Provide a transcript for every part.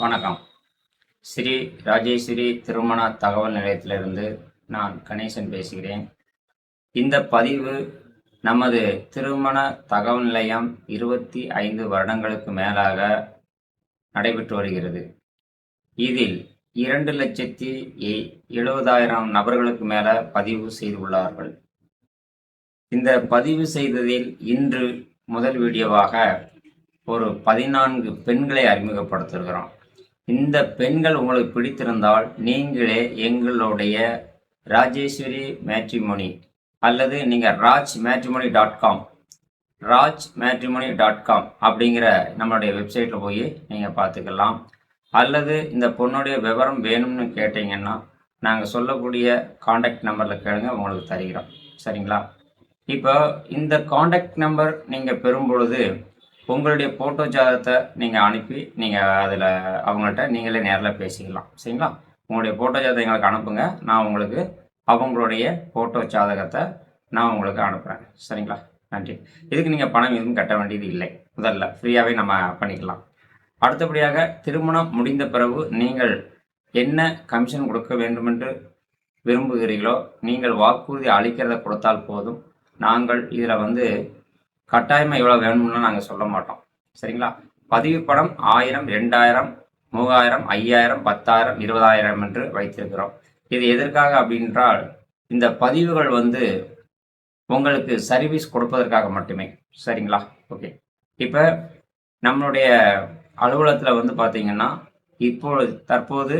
வணக்கம். ஸ்ரீ ராஜேஸ்வரி திருமண தகவல் நிலையத்திலிருந்து நான் கணேசன் பேசுகிறேன். இந்த பதிவு நமது திருமண தகவல் நிலையம் இருபத்தி ஐந்து வருடங்களுக்கு மேலாக நடைபெற்று வருகிறது. இதில் இரண்டு லட்சத்தி எழுபதாயிரம் நபர்களுக்கு மேல பதிவு செய்துள்ளார்கள் இந்த பதிவு செய்ததில் இன்று முதல் வீடியோவாக ஒரு பதினான்கு பெண்களை அறிமுகப்படுத்துகிறோம். இந்த பெண்கள் உங்களுக்கு பிடித்திருந்தால் நீங்களே எங்களுடைய ராஜேஸ்வரி மேட்ரிமோனி அல்லது நீங்கள் Raj matrimony dot com Raj matrimony dot com அப்படிங்கிற நம்மளுடைய வெப்சைட்டில் போய் நீங்கள் பார்த்துக்கலாம். அல்லது இந்த பொண்ணுடைய விவரம் வேணும்னு கேட்டிங்கன்னா நாங்கள் சொல்லக்கூடிய காண்டாக்ட் நம்பரில் கேளுங்க உங்களுக்கு தருகிறோம். சரிங்களா? இப்போ இந்த காண்டாக்ட் நம்பர் நீங்கள் பெறும் பொழுது உங்களுடைய ஃபோட்டோ ஜாதகத்தை நீங்கள் அனுப்பி நீங்கள் அதில் அவங்கள்ட்ட நீங்களே நேரில் பேசிக்கலாம். சரிங்களா? உங்களுடைய ஃபோட்டோ ஜாதகம் எங்களுக்கு அனுப்புங்க. நான் உங்களுக்கு அவங்களுடைய ஃபோட்டோ ஜாதகத்தை நான் உங்களுக்கு அனுப்புகிறேன் சரிங்களா? நன்றி. இதுக்கு நீங்கள் பணம் எதுவும் கட்ட வேண்டியது இல்லை. முதல்ல ஃப்ரீயாகவே நம்ம பண்ணிக்கலாம். அடுத்தபடியாக திருமணம் முடிந்த பிறகு நீங்கள் என்ன கமிஷன் கொடுக்க வேண்டுமென்று விரும்புகிறீர்களோ நீங்கள் வாக்குறுதி அளிக்கிறத கொடுத்தால் போதும். நாங்கள் இதில் வந்து கட்டாயமாக இவ்வளோ வேணும்னு நாங்கள் சொல்ல மாட்டோம். சரிங்களா? பதிவு பணம் ஆயிரம் ரெண்டாயிரம் மூவாயிரம் ஐயாயிரம் பத்தாயிரம் இருபதாயிரம் என்று வைத்திருக்கிறோம். இது எதற்காக அப்படின்றால் இந்த பதிவுகள் வந்து உங்களுக்கு சர்வீஸ் கொடுப்பதற்காக மட்டுமே. சரிங்களா? ஓகே இப்போ நம்மளுடைய அலுவலகத்தில் வந்து பார்த்தீங்கன்னா இப்பொழுது தற்போது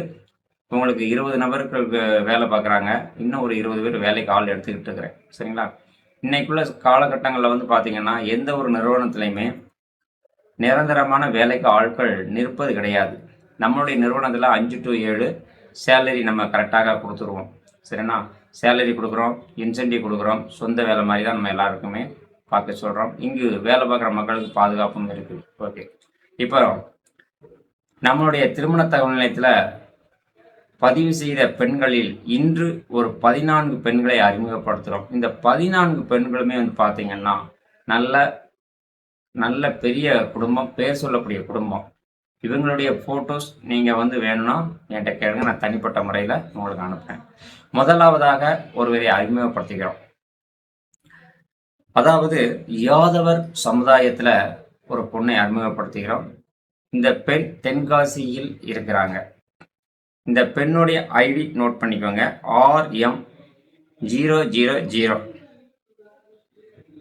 உங்களுக்கு இருபது நபருக்கு வேலை பார்க்குறாங்க இன்னும் ஒரு இருபது பேர் வேலைக்கு ஆள் எடுத்துக்கிட்டு இருக்கிறேன். சரிங்களா? இன்னைக்குள்ள காலகட்டங்களில் வந்து பார்த்தீங்கன்னா எந்த ஒரு நிறுவனத்துலையுமே நிரந்தரமான வேலைக்கு ஆட்கள் நிற்பது கிடையாது. நம்மளுடைய நிறுவனத்தில் அஞ்சு டு ஏழு சேலரி நம்ம கரெக்டாக கொடுத்துருவோம். சரிண்ணா? சேலரி கொடுக்குறோம் இன்சென்டிவ் கொடுக்குறோம் சொந்த வேலை மாதிரி தான் நம்ம எல்லாருக்குமே பார்க்க சொல்கிறோம் இங்கு வேலை பார்க்குற மக்களுக்கு பாதுகாப்பும் இருக்குது ஓகே இப்போ நம்மளுடைய திருமண தகவல் நிலையத்தில் பதிவு செய்த பெண்களில் இன்று ஒரு பதினான்கு பெண்களை அறிமுகப்படுத்துகிறோம் இந்த பதினான்கு பெண்களுமே வந்து பார்த்தீங்கன்னா நல்ல நல்ல பெரிய குடும்பம் பேர் சொல்லக்கூடிய குடும்பம். இவங்களுடைய ஃபோட்டோஸ் நீங்கள் வந்து வேணும்னா என்கிட்ட கேளுங்க. நான் தனிப்பட்ட முறையில் உங்களுக்கு அனுப்புகிறேன் முதலாவதாக ஒருவரை அறிமுகப்படுத்துகிறோம். அதாவது யாதவர் சமுதாயத்தில் ஒரு பொண்ணை அறிமுகப்படுத்துகிறோம். இந்த பெண் தென்காசியில் இருக்கிறாங்க. இந்த பெண்ணுடைய ஐடி நோட் பண்ணிக்கோங்க. RM zero zero zero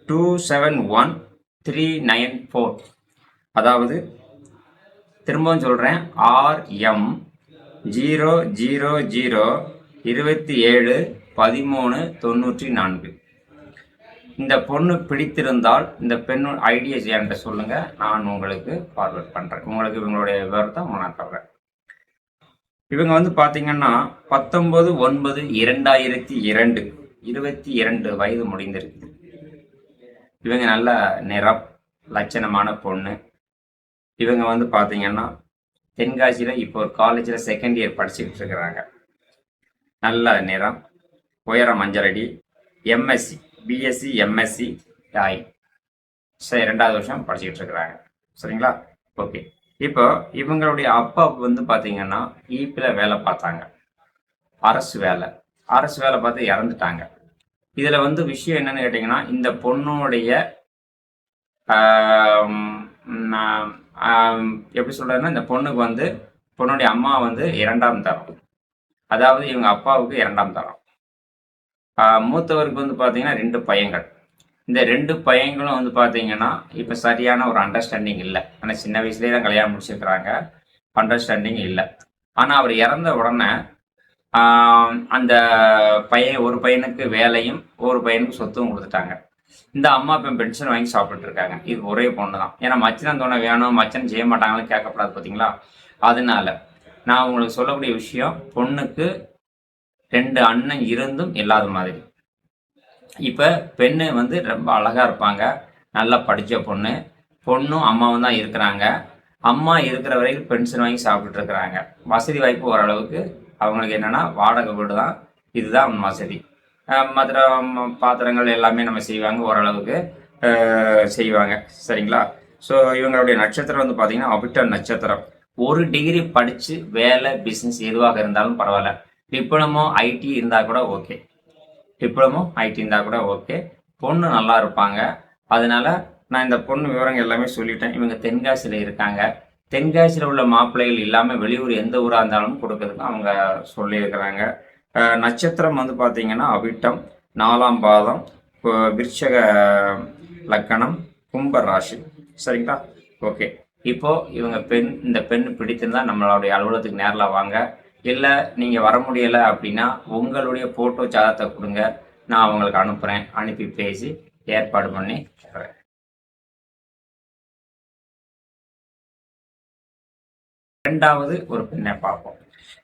two seven one three nine four அதாவது திரும்பவும் சொல்கிறேன் ஆர்எம் ஜீரோ ஜீரோ ஜீரோ இருபத்தி ஏழு பதிமூணு தொண்ணூற்றி நான்கு. இந்த பொண்ணு பிடித்திருந்தால் இந்த பெண்ணு ஐடியா என்கிட்ட சொல்லுங்கள் நான் உங்களுக்கு ஃபார்வர்ட் பண்ணுறேன் உங்களுக்கு இவங்களுடைய விவரத்தை உங்களுக்கு நான் தர்றேன். இவங்க வந்து பார்த்தீங்கன்னா பத்தொன்பது ஒன்பது இரண்டாயிரத்தி இரண்டு இருபத்தி இரண்டு வயது முடிந்திருக்கு. இவங்க நல்ல நிறம் லட்சணமான பொண்ணு. இவங்க வந்து பார்த்தீங்கன்னா தென்காசியில் இப்போ ஒரு காலேஜில் செகண்ட் இயர் படிச்சுக்கிட்டு இருக்கிறாங்க. நல்ல நிறம் உயரம் அஞ்சரடி எம்எஸ்சி பிஎஸ்சி எம்எஸ்சி டாய் சரி ரெண்டாவது வருஷம் படிச்சுக்கிட்டு இருக்கிறாங்க. சரிங்களா? ஓகே இப்போ இவங்களுடைய அப்பா வந்து பார்த்தீங்கன்னா ஈப்பில் வேலை பார்த்தாங்க. அரசு வேலை. அரசு வேலை பார்த்து இறந்துட்டாங்க. இதில் வந்து விஷயம் என்னன்னு கேட்டிங்கன்னா இந்த பொண்ணுடைய எப்படி சொல்கிறதுன்னா இந்த பொண்ணுக்கு வந்து பொண்ணுடைய அம்மா வந்து இரண்டாம் தரம். அதாவது இவங்க அப்பாவுக்கு இரண்டாம் தரம். மூத்தவருக்கு வந்து பார்த்தீங்கன்னா ரெண்டு பையன்கள். இந்த ரெண்டு பையங்களும் வந்து பார்த்தீங்கன்னா இப்போ சரியான ஒரு அண்டர்ஸ்டாண்டிங் இல்லை. ஆனால் சின்ன வயசுலேயே தான் கல்யாணம் முடிச்சிருக்கிறாங்க. அண்டர்ஸ்டாண்டிங் இல்லை. ஆனால் அவர் இறந்த உடனே அந்த பையன் ஒரு பையனுக்கு வேலையும் ஒரு பையனுக்கு சொத்தும் கொடுத்துட்டாங்க. இந்த அம்மா இப்போ பென்ஷன் வாங்கி சாப்பிட்டு இருக்காங்க. இது ஒரே பொண்ணு தான் ஏன்னா மச்சனம் தோணை வேணும் மச்சன் செய்ய மாட்டாங்கன்னு கேட்கப்படாது பார்த்தீங்களா அதனால நான் உங்களுக்கு சொல்லக்கூடிய விஷயம் பொண்ணுக்கு ரெண்டு அண்ணன் இருந்தும் இல்லாத மாதிரி. இப்போ பெண்ணு வந்து ரொம்ப அழகாக இருப்பாங்க. நல்லா படித்த பொண்ணு. பொண்ணும் அம்மாவும் தான் இருக்கிறாங்க. அம்மா இருக்கிற வரைக்கும் பென்ஷன் வாங்கி சாப்பிட்டுட்டு இருக்கிறாங்க. வசதி வாய்ப்பு ஓரளவுக்கு அவங்களுக்கு என்னென்னா வாடகை வீடு தான். இதுதான் வசதி. மற்ற பாத்திரங்கள் எல்லாமே நம்ம செய்வாங்க ஓரளவுக்கு. செய்வாங்க. சரிங்களா? ஸோ இவங்களுடைய நட்சத்திரம் வந்து பார்த்தீங்கன்னா அபிட்ட நட்சத்திரம். ஒரு டிகிரி படித்து வேலை பிஸ்னஸ் எதுவாக இருந்தாலும் பரவாயில்ல. டிப்ளமோ ஐடி இருந்தால் கூட ஓகே டிப்ளமோ ஐடி இருந்தால் கூட ஓகே பொண்ணு நல்லா இருப்பாங்க. அதனால நான் இந்த பொண்ணு விவரங்கள் எல்லாமே சொல்லிட்டேன். இவங்க தென்காசியில் இருக்காங்க. தென்காசியில் உள்ள மாப்பிள்ளைகள் இல்லாமல் வெளியூர் எந்த ஊராக இருந்தாலும் கொடுக்கறதுக்கு அவங்க சொல்லியிருக்கிறாங்க. நட்சத்திரம் வந்து பார்த்தீங்கன்னா அவிட்டம் நாலாம் பாதம் விருட்சக விருச்சக லக்கணம் கும்ப ராசி. சரிங்களா? ஓகே இப்போ இவங்க பெண் இந்த பெண் பிடித்திருந்தா நம்மளுடைய அலுவலகத்துக்கு நேரில் வாங்க. இல்லை நீங்கள் வர முடியலை அப்படின்னா உங்களுடைய ஃபோட்டோ ஜாதகத்தை கொடுங்க. நான் அவங்களுக்கு அனுப்புகிறேன் அனுப்பி பேசி ஏற்பாடு பண்ணி தர்றேன் இரண்டாவது ஒரு பெண்ணை பார்ப்போம்.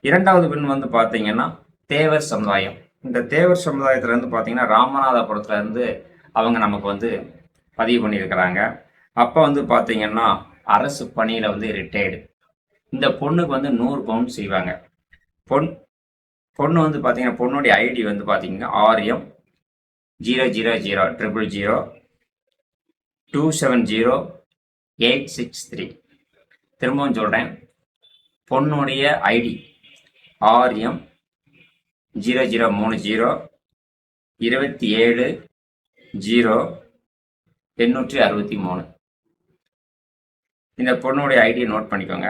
இரண்டாவது பெண் வந்து பார்த்தீங்கன்னா தேவர் சமுதாயம். இந்த தேவர் சமுதாயத்திலேருந்து பார்த்தீங்கன்னா ராமநாதபுரத்துலேருந்து அவங்க நமக்கு வந்து பதிவு பண்ணியிருக்கிறாங்க. அப்போ வந்து பார்த்தீங்கன்னா அரசு பணியில் வந்து ரிட்டையர்டு இந்த பொண்ணுக்கு வந்து நூறு பவுன் செய்வாங்க. பொன் பொண்ணு வந்து பார்த்தீங்கன்னா பொண்ணுடைய ஐடி வந்து பார்த்தீங்கன்னா RM zero zero zero triple zero two seven zero eight six three திரும்பவும் சொல்கிறேன் பொண்ணுடைய ஐடி ஆர்எம் ஜீரோ ஜீரோ மூணு ஜீரோ இருபத்தி ஏழு ஜீரோ எண்ணூற்றி அறுபத்தி மூணு. இந்த பொண்ணுடைய ஐடியை நோட் பண்ணிக்கோங்க.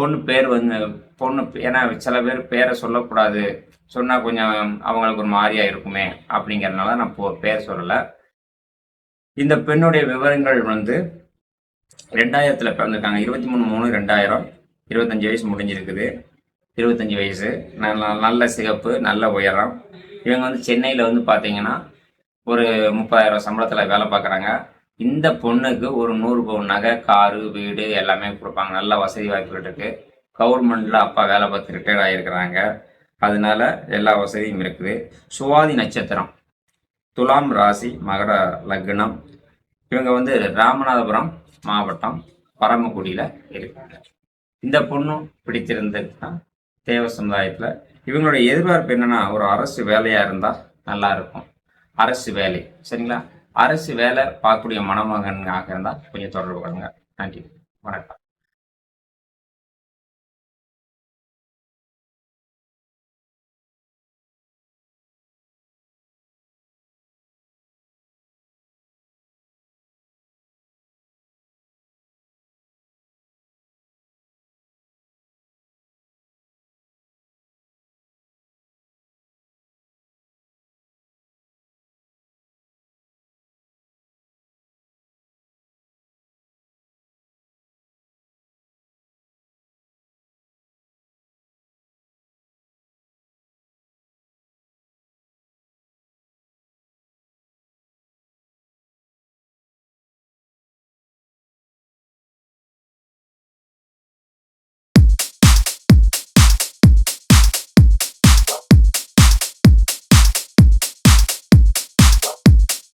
பொண்ணு பேர் வந்து பொண்ணு ஏன்னா சில பேர் பேரை சொல்லக்கூடாது. சொன்னால் கொஞ்சம் அவங்களுக்கு ஒரு மாதிரியாக இருக்குமே அப்படிங்கிறதுனால நான் போ பேர் சொல்லலை. இந்த பெண்ணுடைய விவரங்கள் வந்து ரெண்டாயிரத்தில் பிறந்திருக்காங்க. இருபத்தி மூணு மூணு ரெண்டாயிரம். இருபத்தஞ்சி வயசு முடிஞ்சிருக்குது. இருபத்தஞ்சி வயசு. நல்ல நல்ல சிகப்பு நல்ல உயரம். இவங்க வந்து சென்னையில் வந்து பார்த்தீங்கன்னா ஒரு முப்பதாயிரம் சம்பளத்தில் வேலை பார்க்குறாங்க இந்த பொண்ணுக்கு ஒரு நூறு பவுன் நகை காரு வீடு எல்லாமே கொடுப்பாங்க. நல்ல வசதி வாய்ப்புகள் இருக்கு. கவர்மெண்ட்ல அப்பா வேலை பார்த்து ரிட்டையர்ட் ஆகியிருக்கிறாங்க அதனால எல்லா வசதியும் இருக்குது. சுவாதி நட்சத்திரம். துலாம் ராசி மகர லக்னம். இவங்க வந்து ராமநாதபுரம் மாவட்டம் பரமக்குடியில் இருக்காங்க. இந்த பொண்ணும் பிடித்திருந்ததுன்னா தேவ சமுதாயத்தில். இவங்களுடைய எதிர்பார்ப்பு என்னன்னா ஒரு அரசு வேலையாக இருந்தால் நல்லா இருக்கும். அரசு வேலை. சரிங்களா? அரசு வேலை பார்க்கக்கூடிய மணமகனாக இருந்தால் கொஞ்சம் தொடர்பு கொள்ளுங்க. நன்றி. வணக்கம்.